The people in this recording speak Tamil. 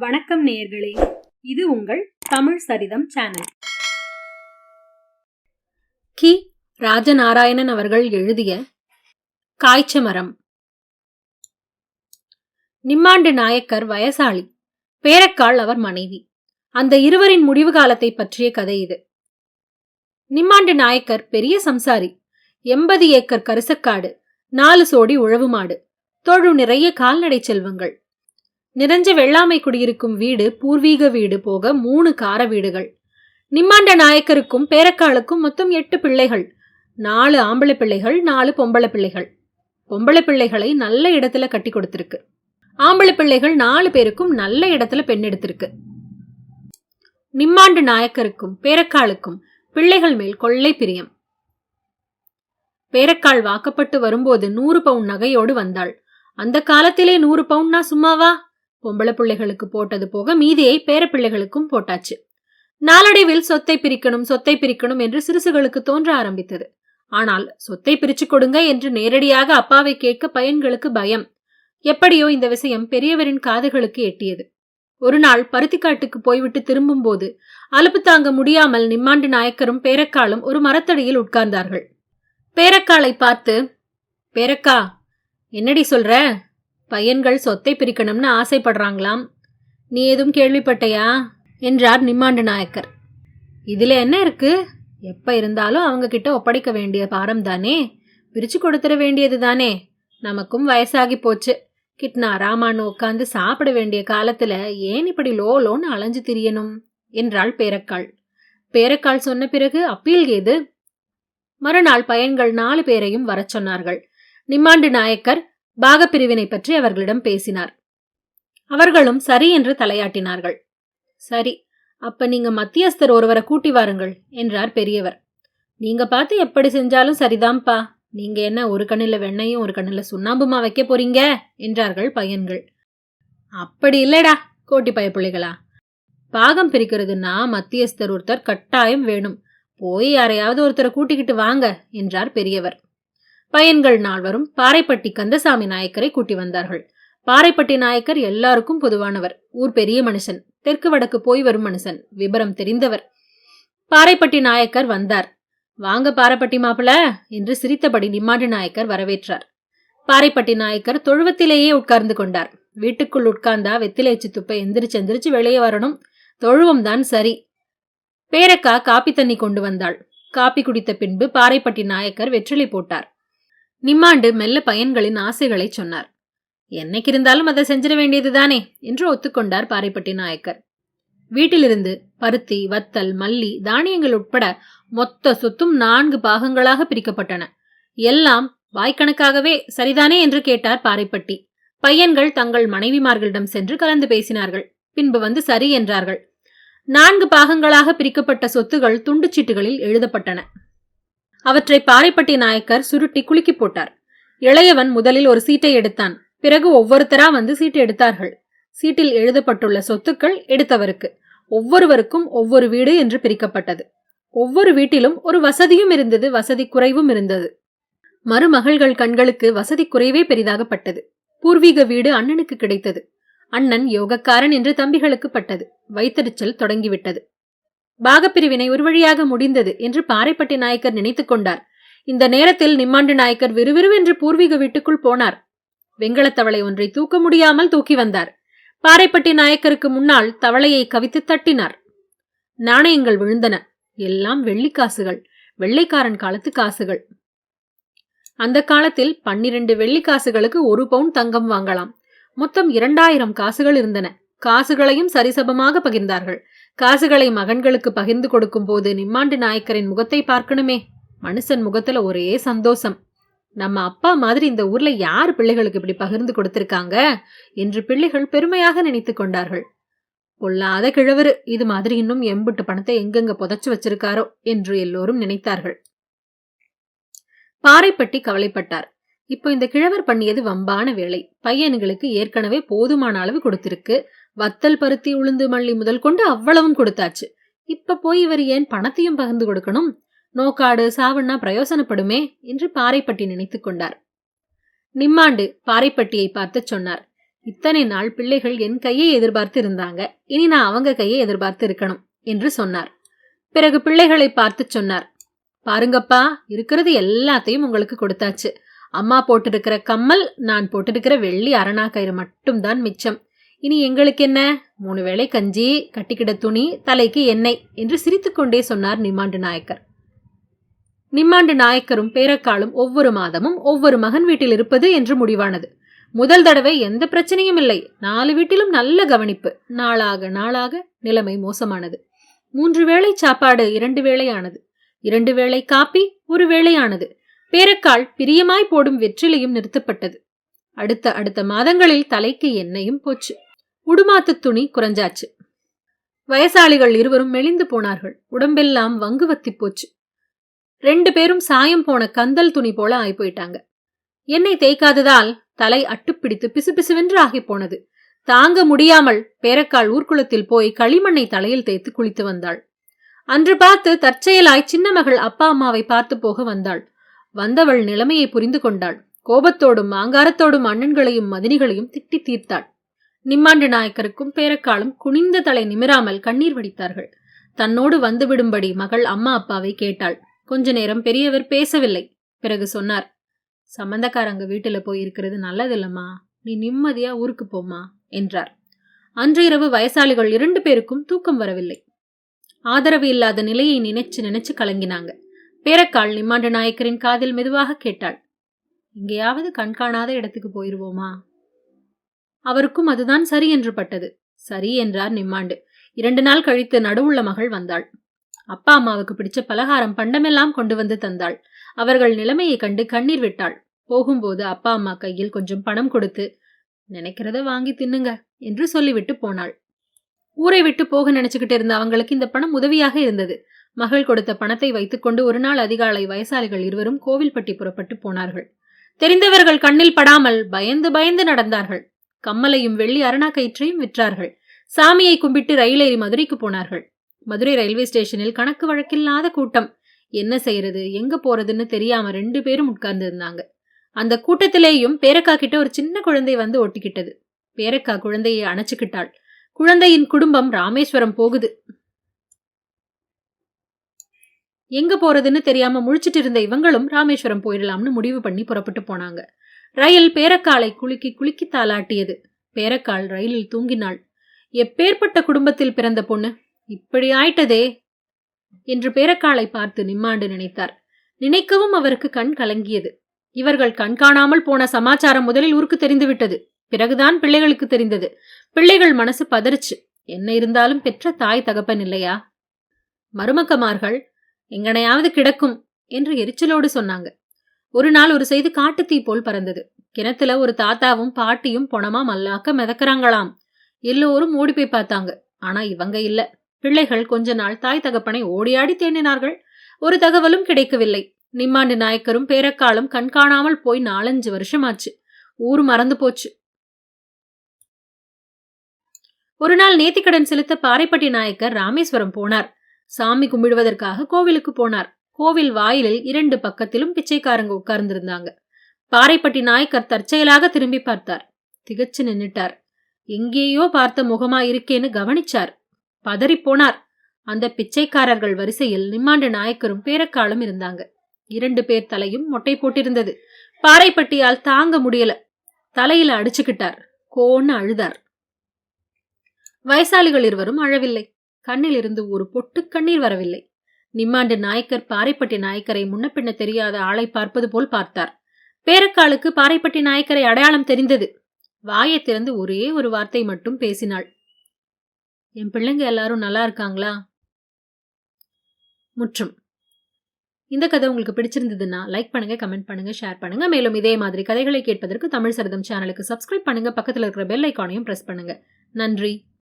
வணக்கம் நேயர்களே இது உங்கள் தமிழ் சரிதம் சேனல். கி. ராஜநாராயணன் அவர்கள் எழுதிய காய்ச்ச மரம் நிம்மாண்டு நாயக்கர் வயசாளி பேரக்காள் அவர் மனைவி. அந்த இருவரின் முடிவு காலத்தை பற்றிய கதை இது. நிம்மாண்டு நாயக்கர் பெரிய சம்சாரி எண்பது ஏக்கர் கரிசக்காடு நாலு சோடி உழவு மாடு தொழு நிறைய கால்நடை செல்வங்கள் நிறைஞ்ச வெள்ளாமை குடியிருக்கும் வீடு பூர்வீக வீடு போக மூணு கார வீடுகள். நிம்மாண்ட நாயக்கருக்கும் பேரக்காளுக்கும் மொத்தம் எட்டு பிள்ளைகள். நாலு ஆம்பளை பிள்ளைகள் நாலு பொம்பளை பிள்ளைகள். பொம்பளை பிள்ளைகளை நல்ல இடத்துல கட்டி கொடுத்துருக்கு. ஆம்பளை பிள்ளைகள் நாலு பேருக்கும் நல்ல இடத்துல பெண் எடுத்திருக்கு. நிம்மாண்டு நாயக்கருக்கும் பேரக்காளுக்கும் பிள்ளைகள் மேல் கொள்ளை பிரியம். பேரக்கால் வாக்கப்பட்டு வரும்போது நூறு பவுன் நகையோடு வந்தாள். அந்த காலத்திலே நூறு பவுன்னா சும்மாவா? பொம்பளை பிள்ளைகளுக்கு போட்டது போக மீதியை பேரப்பிள்ளைகளுக்கும் போட்டாச்சு. நாளடைவில் சொத்தை பிரிக்கணும் சொத்தை பிரிக்கணும் என்று சிறுசுகளுக்கு தோன்ற ஆரம்பித்தது. ஆனால் சொத்தை பிரிச்சு கொடுங்க என்று நேரடியாக அப்பாவை கேட்க பையன்களுக்கு பயம். எப்படியோ இந்த விஷயம் பெரியவரின் காதுகளுக்கு எட்டியது. ஒரு நாள் பருத்திக்காட்டுக்கு போய்விட்டு திரும்பும்போது அலுப்பு தாங்க முடியாமல் நிம்மாண்டு நாயக்கரும் பேரக்காலும் ஒரு மரத்தடியில் உட்கார்ந்தார்கள். பேரக்காலை பார்த்து பேரக்கா என்னடி சொல்ற? பையன்கள் சொத்தை பிரிக்கணும்னு ஆசைப்படுறாங்களாம். நீ எதுவும் கேள்விப்பட்டையா? என்றார் நிம்மாண்டு நாயக்கர். இதில் என்ன இருக்கு? எப்போ இருந்தாலும் அவங்க கிட்ட ஒப்படைக்க வேண்டிய பாரம் தானே? பிரித்து கொடுத்துட வேண்டியது தானே? நமக்கும் வயசாகி போச்சு. கிட்னா ராமானு உட்காந்து சாப்பிட வேண்டிய காலத்தில் ஏன் இப்படி லோ லோன்னு அலைஞ்சு திரியணும்? என்றாள் பேரக்காள். பேரக்காள் சொன்ன பிறகு அப்பீல் ஏது? மறுநாள் பையன்கள் நாலு பேரையும் வரச் சொன்னார்கள். நிம்மாண்டு நாயக்கர் பாகப்பிரிவினை பற்றி அவர்களிடம் பேசினார். அவர்களும் சரி என்று தலையாட்டினார்கள். சரி அப்ப நீங்க மத்தியஸ்தர் ஒருவரை கூட்டி வாருங்கள் என்றார் பெரியவர். நீங்க பார்த்து எப்படி செஞ்சாலும் சரிதான்ப்பா. நீங்க என்ன ஒரு கண்ணில் வெண்ணையும் ஒரு கண்ணில் சுண்ணாம்புமா வைக்க போறீங்க? என்றார்கள் பையன்கள். அப்படி இல்லடா கோட்டி பயப்புள்ளிகளா பாகம் பிரிக்கிறதுன்னா மத்தியஸ்தர் ஒருத்தர் கட்டாயம் வேணும். போய் யாரையாவது ஒருத்தரை கூட்டிக்கிட்டு வாங்க என்றார் பெரியவர். பையன்கள் நால்வரும் பாறைப்பட்டி கந்தசாமி நாயக்கரை கூட்டி வந்தார்கள். பாறைப்பட்டி நாயக்கர் எல்லாருக்கும் பொதுவானவர். ஊர் பெரிய மனுஷன். தெற்கு வடக்கு போய் வரும் மனுஷன். விபரம் தெரிந்தவர். பாறைப்பட்டி நாயக்கர் வந்தார். வாங்க பாறைப்பட்டி மாப்பிள என்று சிரித்தபடி நிம்மாடி நாயக்கர் வரவேற்றார். பாறைப்பட்டி நாயக்கர் தொழுவத்திலேயே உட்கார்ந்து கொண்டார். வீட்டுக்குள் உட்கார்ந்தா வெத்திலேச்சு துப்பை எந்திரிச்சு எந்திரிச்சு வெளியே வரணும். தொழுவம் தான் சரி. பேரக்கா காப்பி தண்ணி கொண்டு வந்தாள். காப்பி குடித்த பின்பு பாறைப்பட்டி நாயக்கர் வெற்றிலை போட்டார். நிம்மாண்டு மெல்ல பையன்களின் ஆசைகளை சொன்னார். என்னைக்கு இருந்தாலும் அதை செஞ்சிட வேண்டியதுதானே என்று ஒத்துக்கொண்டார் பாறைப்பட்டி நாயக்கர். வீட்டிலிருந்து பருத்தி வத்தல் மல்லி தானியங்கள் உட்பட மொத்த சொத்தும் நான்கு பாகங்களாக பிரிக்கப்பட்டன. எல்லாம் வாய்க்கணக்காகவே சரிதானே? என்று கேட்டார் பாறைப்பட்டி. பையன்கள் தங்கள் மனைவிமார்களிடம் சென்று கலந்து பேசினார்கள். பின்பு வந்து சரி என்றார்கள். நான்கு பாகங்களாக பிரிக்கப்பட்ட சொத்துகள் துண்டுச்சீட்டுகளில் எழுதப்பட்டன. அவற்றை பாறைப்பட்டி நாயக்கர் சுருட்டி குலுக்கி போட்டார். இளையவன் முதலில் ஒரு சீட்டை எடுத்தான். பிறகு ஒவ்வொருத்தரா வந்து சீட்டு எடுத்தார்கள். சீட்டில் எழுதப்பட்டுள்ள சொத்துக்கள் எடுத்தவருக்கு. ஒவ்வொருவருக்கும் ஒவ்வொரு வீடு என்று பிரிக்கப்பட்டது. ஒவ்வொரு வீட்டிலும் ஒரு வசதியும் இருந்தது வசதி குறைவும் இருந்தது. மருமகள்கள் கண்களுக்கு வசதி குறைவே பெரிதாகப்பட்டது. பூர்வீக வீடு அண்ணனுக்கு கிடைத்தது. அண்ணன் யோகக்காரன் என்று தம்பிகளுக்கு பட்டது. வைத்தறிச்சல் தொடங்கிவிட்டது. பாகப்பிரிவினை ஒரு வழியாக முடிந்தது என்று பாறைப்பட்டி நாயக்கர் நினைத்துக் கொண்டார். இந்த நேரத்தில் நிம்மாண்டு நாயக்கர் விறுவிறுவென்று பூர்வீக வீட்டுக்குள் போனார். வெங்கலத்தவளை ஒன்றை தூக்க முடியாமல் தூக்கி வந்தார். பாறைப்பட்டி நாயக்கருக்கு முன்னால் தவளையை கவித்து தட்டினார். நாணயங்கள் விழுந்தன. எல்லாம் வெள்ளிக்காசுகள் வெள்ளைக்காரன் காலத்து காசுகள். அந்த காலத்தில் பன்னிரண்டு வெள்ளிக்காசுகளுக்கு ஒரு பவுன் தங்கம் வாங்கலாம். மொத்தம் இரண்டாயிரம் காசுகள் இருந்தன. காசுகளையும் சரிசமமாக பகிர்ந்தார்கள். காசுகளை மகன்களுக்கு பகிர்ந்து கொடுக்கும் போது நிம்மாண்டு நாயக்கரின் முகத்தை பார்க்கணுமே. மனுஷன் முகத்துல ஒரே சந்தோஷம். நம்ம அப்பா மாதிரி இந்த ஊர்ல யார் பிள்ளைகளுக்கு இப்படி பகிர்ந்து கொடுத்திருக்காங்க? என்று பிள்ளைகள் பெருமையாக நினைத்து கொண்டார்கள். பொல்லாத கிழவரு இது மாதிரி இன்னும் எம்புட்டு பணத்தை எங்கெங்க புதைச்சு வச்சிருக்காரோ என்று எல்லோரும் நினைத்தார்கள். பாறைப்பட்டி கவலைப்பட்டார். இப்போ இந்த கிழவர் பண்ணியது வம்பான வேலை. பையன்களுக்கு ஏற்கனவே போதுமான அளவு கொடுத்திருக்கு. வத்தல் பருத்தி உளுந்து மல்லி முதல் கொண்டு அவ்வளவும் கொடுத்தாச்சு. இப்ப போய் இவர் ஏன் பணத்தையும் பகிர்ந்து கொடுக்கணும்? நோக்காடு சாவண்ணா பிரயோசனப்படுமே என்று பாறைப்பட்டி நினைத்துக் கொண்டார். நிம்மாண்டு பாறைப்பட்டியை பார்த்து சொன்னார். இத்தனை நாள் பிள்ளைகள் என் கையை எதிர்பார்த்து இருந்தாங்க இனி நான் அவங்க கையை எதிர்பார்த்து இருக்கணும் என்று சொன்னார். பிறகு பிள்ளைகளை பார்த்து சொன்னார். பாருங்கப்பா இருக்கிறது எல்லாத்தையும் உங்களுக்கு கொடுத்தாச்சு. அம்மா போட்டிருக்கிற கம்மல் நான் போட்டிருக்கிற வெள்ளி அரணா கயிறு மட்டும்தான் மிச்சம். இனி எங்களுக்கு என்ன? மூணு வேளை கஞ்சி கட்டிக்கிட துணி தலைக்கு எண்ணெய் என்று சிரித்துக்கொண்டே சொன்னார் நிமாண்டு நாயக்கர். நிம்மாண்டு நாயக்கரும் பேரக்காலும் ஒவ்வொரு மாதமும் ஒவ்வொரு மகன் வீட்டில் இருப்பது என்று முடிவானது. முதல் தடவை எந்த பிரச்சனையும் இல்லை. நாலு வீட்டிலும் நல்ல கவனிப்பு. நாளாக நாளாக நிலைமை மோசமானது. மூன்று வேளை சாப்பாடு இரண்டு வேளையானது. இரண்டு வேளை காப்பி ஒரு வேளையானது. பேரக்கால் பிரியமாய் போடும் வெற்றிலையும் நிறுத்தப்பட்டது. அடுத்த அடுத்த மாதங்களில் தலைக்கு எண்ணெயும் போச்சு. உடுமாத்து துணி குறைஞ்சாச்சு. வயசாளிகள் இருவரும் மெலிந்து போனார்கள். உடம்பெல்லாம் வங்குவத்தி போச்சு. ரெண்டு பேரும் சாயம் போன கந்தல் துணி போல ஆகி போயிட்டாங்க எண்ணெய் தேய்க்காததால் தலை அட்டுப்பிடித்து பிசுபிசுவென்று ஆகி போனது. தாங்க முடியாமல் பேரக்கால் ஊர்க்குளத்தில் போய் களிமண்ணை தலையில் தேய்த்து குளித்து வந்தாள். அன்று பார்த்து தற்செயலாய் சின்ன மகள் அப்பா அம்மாவை பார்த்து போக வந்தாள். வந்தவள் நிலைமையை புரிந்து கொண்டாள். கோபத்தோடும் ஆங்காரத்தோடும் அண்ணன்களையும் மதினிகளையும் திட்டி தீர்த்தாள். நிம்மாண்டு நாயக்கருக்கும் பேரக்காலும் குனிந்த தலை நிமிராமல் கண்ணீர் வடித்தார்கள். தன்னோடு வந்துவிடும்படி மகள் அம்மா அப்பாவை கேட்டாள். கொஞ்ச நேரம் பெரியவர் பேசவில்லை. பிறகு சொன்னார் சம்பந்தக்காரங்க வீட்டுல போய் இருக்கிறது நல்லதில்லம்மா. நீ நிம்மதியா ஊருக்கு போமா என்றார். அன்று இரவு வயசாளிகள் இரண்டு பேருக்கும் தூக்கம் வரவில்லை. ஆதரவு இல்லாத நிலையை நினைச்சு நினைச்சு கலங்கினாங்க. பேரக்காள் நிம்மாண்டு நாயக்கரின் காதில் மெதுவாக கேட்டாள் எங்கேயாவது கண்காணாத இடத்துக்கு போயிருவோமா? அவருக்கும் அதுதான் சரி என்று பட்டது சரி என்றார் நிம்மாண்டு. இரண்டு நாள் கழித்து நடுவுள்ள மகள் வந்தாள். அப்பா அம்மாவுக்கு பிடிச்ச பலகாரம் பண்டமெல்லாம் கொண்டு வந்து தந்தாள். அவர்கள் நிலைமையை கண்டு கண்ணீர் விட்டாள். போகும்போது அப்பா அம்மா கையில் கொஞ்சம் பணம் கொடுத்து நினைக்கிறத வாங்கி தின்னுங்க என்று சொல்லிவிட்டு போனாள். ஊரை விட்டு போக நினைச்சுக்கிட்டு இருந்த அவங்களுக்கு இந்த பணம் உதவியாக இருந்தது. மகள் கொடுத்த பணத்தை வைத்துக்கொண்டு ஒரு நாள் அதிகாலை வயசாளிகள் இருவரும் கோவில்பட்டி புறப்பட்டு போனார்கள். தெரிந்தவர்கள் கண்ணில் படாமல் பயந்து பயந்து நடந்தார்கள். கம்மலையும் வெள்ளி அரணா கயிற்றையும் விற்றார்கள். சாமியை கும்பிட்டு ரயிலேறி மதுரைக்கு போனார்கள். மதுரை ரயில்வே ஸ்டேஷனில் கணக்கு வழக்கில்லாத கூட்டம். என்ன செய்யறது எங்க போறதுன்னு தெரியாம ரெண்டு பேரும் உட்கார்ந்து இருந்தாங்க. அந்த கூட்டத்திலேயும் பேரக்கா கிட்ட ஒரு சின்ன குழந்தை வந்து ஒட்டிக்கிட்டது. பேரக்கா குழந்தையை அணைச்சுக்கிட்டாள். குழந்தையின் குடும்பம் ராமேஸ்வரம் போகுது. எங்க போறதுன்னு தெரியாம முழிச்சிட்டு இருந்த இவங்களும் ராமேஸ்வரம் போயிடலாம்னு முடிவு பண்ணி புறப்பட்டு போனாங்க. ரயில் பேரக்காலை குலுக்கி குலுக்கி தாளாட்டியது பேரக்கால் ரயிலில் தூங்கினாள். எப்பேற்பட்ட குடும்பத்தில் பிறந்த பொண்ணு? இப்படி ஆயிட்டதே. என்று பேரக்காலை பார்த்து நிம்மாண்டு நினைத்தார். நினைக்கவும் அவருக்கு கண் கலங்கியது. இவர்கள் கண்காணாமல் போன சமாச்சாரம் முதலில் ஊருக்கு தெரிந்துவிட்டது. பிறகுதான் பிள்ளைகளுக்கு தெரிந்தது. பிள்ளைகள் மனசு பதறிச்சு. என்ன இருந்தாலும் பெற்ற தாய் தகப்பன் இல்லையா? மருமக்கமார்கள் எங்கனையாவது கிடக்கும் என்று எரிச்சலோடு சொன்னாங்க. ஒரு நாள் ஒரு செய்தி காட்டுத்தீ போல் பறந்தது. கிணத்துல ஒரு தாத்தாவும் பாட்டியும் பொணமா மல்லாக்க மிதக்கிறாங்களாம். எல்லோரும் ஓடி போய் பார்த்தாங்க. ஆனா இவங்க இல்ல. பிள்ளைகள் கொஞ்ச நாள் தாய் தகப்பனை ஓடியாடி தேடினார்கள். ஒரு தகவலும் கிடைக்கவில்லை. நிம்மாண்டு நாயக்கரும் பேரக்காலும் கண்காணாமல் போய் நாலஞ்சு வருஷமாச்சு. ஊர் மறந்து போச்சு. ஒரு நாள் நேத்திக்கடன் செலுத்த பாறைப்பட்டி நாயக்கர் ராமேஸ்வரம் போனார். சாமி கும்பிடுவதற்காக கோவிலுக்கு போனார். கோவில் வாயிலில் இரண்டு பக்கத்திலும் பிச்சைக்காரங்க உட்கார்ந்திருந்தாங்க. பாறைப்பட்டி நாயக்கர் தற்செயலாக திரும்பி பார்த்தார். திகச்சு நின்னுட்டார். எங்கேயோ பார்த்த முகமா இருக்கேன்னு கவனிச்சார். பதறிப்போனார் அந்த பிச்சைக்காரர்கள் வரிசையில் நிம்மாண்டு நாயக்கரும் பேரக்காலும் இருந்தாங்க. இரண்டு பேர் தலையும் மொட்டை போட்டிருந்தது. பாறைப்பட்டியால் தாங்க முடியல. தலையில அடிச்சுக்கிட்டார். கோன்னு அழுதார். வயசாளிகள் இருவரும் அழவில்லை. கண்ணில் இருந்து ஒரு பொட்டு கண்ணீர் வரவில்லை. நிம்மாண்டு நாயக்கர் பாறைப்பட்டி நாயக்கரை முன்ன பின்ன தெரியாத ஆளை பார்ப்பது போல் பார்த்தார். பேரக்காலுக்கு பாறைப்பட்டி நாயக்கரை அடையாளம் தெரிந்தது. வாயை திறந்து ஒரே ஒரு வார்த்தை மட்டும் பேசினாள். என் பிள்ளைங்க எல்லாரும் நல்லா இருக்காங்களா? முற்றும். இந்த கதை உங்களுக்கு பிடிச்சிருந்ததுன்னா லைக் பண்ணுங்க கமெண்ட் பண்ணுங்க ஷேர் பண்ணுங்க. மேலும் இதே மாதிரி கதைகளை கேட்பதற்கு தமிழ் சரதம் சேனலுக்கு சப்ஸ்கிரைப் பண்ணுங்க. பக்கத்தில் இருக்கிற பெல் ஐக்கானையும் ப்ரெஸ் பண்ணுங்க. நன்றி.